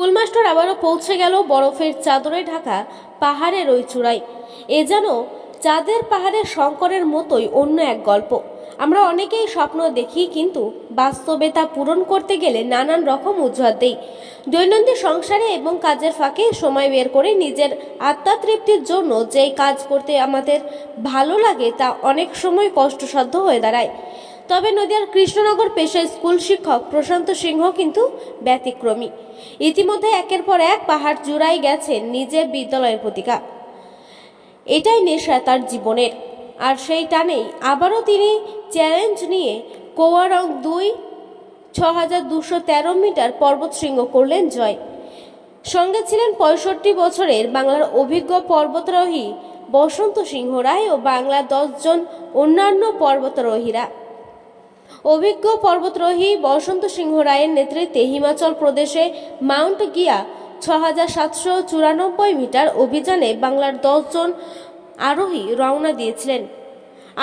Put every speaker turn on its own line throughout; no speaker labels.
স্কুলমাস্টার আবারও পৌঁছে গেল বরফের চাদরে ঢাকা পাহাড়ের ওই চূড়ায়। এ যেন চাঁদের পাহাড়ের শঙ্করের মতোই অন্য এক গল্প। আমরা অনেকেই স্বপ্ন দেখি, কিন্তু বাস্তবে তা পূরণ করতে গেলে নানান রকম উজ্জ্বল দেই। দৈনন্দিন সংসারে এবং কাজের ফাঁকে সময় বের করে নিজের আত্মাতৃপ্তির জন্য যেই কাজ করতে আমাদের ভালো লাগে তা অনেক সময় কষ্টসাধ্য হয়ে দাঁড়ায়। তবে নদিয়ার কৃষ্ণনগর পেশায় স্কুল শিক্ষক প্রশান্ত সিংহ কিন্তু ব্যতিক্রমী। ইতিমধ্যে একের পর এক পাহাড় জুড়াই গেছেন নিজের বিদ্যালয়ের প্রতিকা। এটাই নেশা তার জীবনের। আর সেই টানেই আবারও তিনি চ্যালেঞ্জ নিয়ে কোয়ারং দুই ছ হাজার দুশো তেরো মিটার পর্বত শৃঙ্গ করলেন জয়। সঙ্গে ছিলেন পঁয়ষট্টি বছরের বাংলার অভিজ্ঞ পর্বতারোহী বসন্ত সিংহ রায় ও বাংলার দশজন অন্যান্য পর্বতারোহীরা। অভিজ্ঞ পর্বতরোহী বসন্ত সিংহ রায়ের নেতৃত্বে হিমাচল প্রদেশে মাউন্ট গিয়া ছ সাতশো চুরানব্বই মিটার অভিযানে বাংলার দশজন আরোহী রওনা দিয়েছিলেন।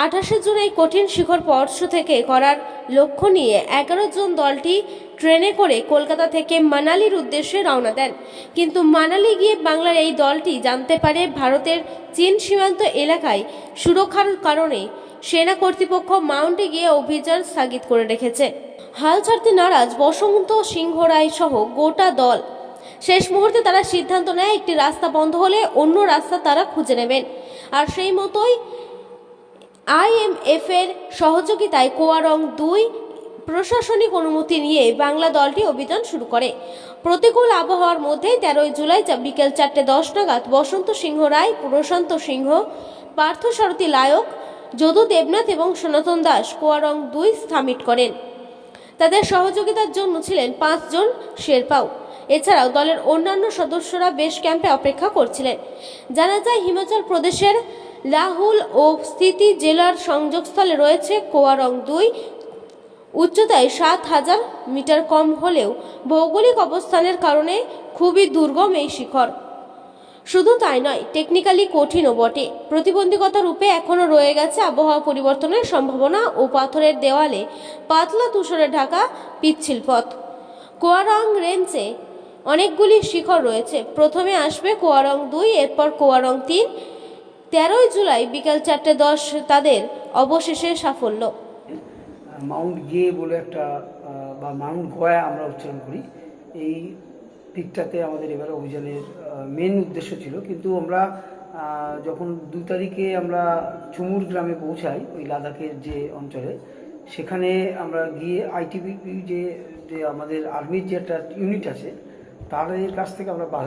আঠাশে জুন এই কঠিন শিখর স্পর্শ থেকে করার লক্ষ্য নিয়ে এগারো জন দলটি ট্রেনে করে কলকাতা থেকে মানালির উদ্দেশ্যে রওনা দেন। কিন্তু মানালি গিয়ে বাংলার এই দলটি জানতে পারে ভারতের চীন সীমান্ত এলাকায় সুরক্ষার কারণে সেনা কর্তৃপক্ষ মাউন্টে গিয়ে অভিযান স্থগিত করে রেখেছে। হাল ছাড়তে নারাজ বসন্ত সিংহ রায় সহ গোটা দল। শেষ মুহূর্তে তারা সিদ্ধান্ত নেয়, একটি রাস্তা বন্ধ হলে অন্য রাস্তা তারা খুঁজে নেবেন। আর সেই মতোই আইএমএফ এর সহযোগিতায় কোয়ারং দুই প্রশাসনিক অনুমতি নিয়ে বাংলা দলটি অভিযান শুরু করে। প্রতিকূল আবহাওয়ার মধ্যে তেরোই জুলাই বিকেল চারটে দশ নাগাদ বসন্ত সিংহ রায়, প্রশান্ত সিংহ পার্থসারথী লায়ক, যদু দেবনাথ এবং সনাতন দাস কোয়ারং দুই সামিট করেন। তাদের সহযোগিতার জন্য ছিলেন পাঁচজন শেরপাও। এছাড়াও দলের অন্যান্য সদস্যরা বেশ ক্যাম্পে অপেক্ষা করছিলেন। জানা যায়, হিমাচল প্রদেশের লাহুল ও স্থিতি জেলার সংযোগস্থলে রয়েছে কোয়ারং দুই। উচ্চতায় সাত হাজার মিটার কম হলেও ভৌগোলিক অবস্থানের কারণে খুবই দুর্গম এই শিখর। শুধু তাই নয় টেকনিক্যালি কঠিনও বটে। প্রতিবন্ধকতা রূপে এখনও রয়ে গেছে আবহাওয়া পরিবর্তনের সম্ভাবনা ও পাথরের দেওয়ালে পাতলা তুষরে ঢাকা পিচ্ছিল পথ। কোয়ারং রেঞ্জে অনেকগুলি শিখর রয়েছে। প্রথমে আসবে কোয়ারং দুই, এরপর কোয়ারং তিন তেরোই জুলাই বিকাল চারটে দশ তাদের অবশেষে সাফল্য।
মাউন্ট গে বলে একটা বা মাউন্ট গোয়া আমরা উচ্চারণ করি। এই দিকটাতে আমাদের এবার অভিযানের মেন উদ্দেশ্য ছিল। কিন্তু আমরা যখন দু তারিখে আমরা চুমুর গ্রামে পৌঁছাই, ওই লাদাখের যে অঞ্চলে, সেখানে আমরা গিয়ে আইটিবি যে যে আমাদের আর্মির যে একটা ইউনিট আছে, তাদের কাছ থেকে আমরা বাধা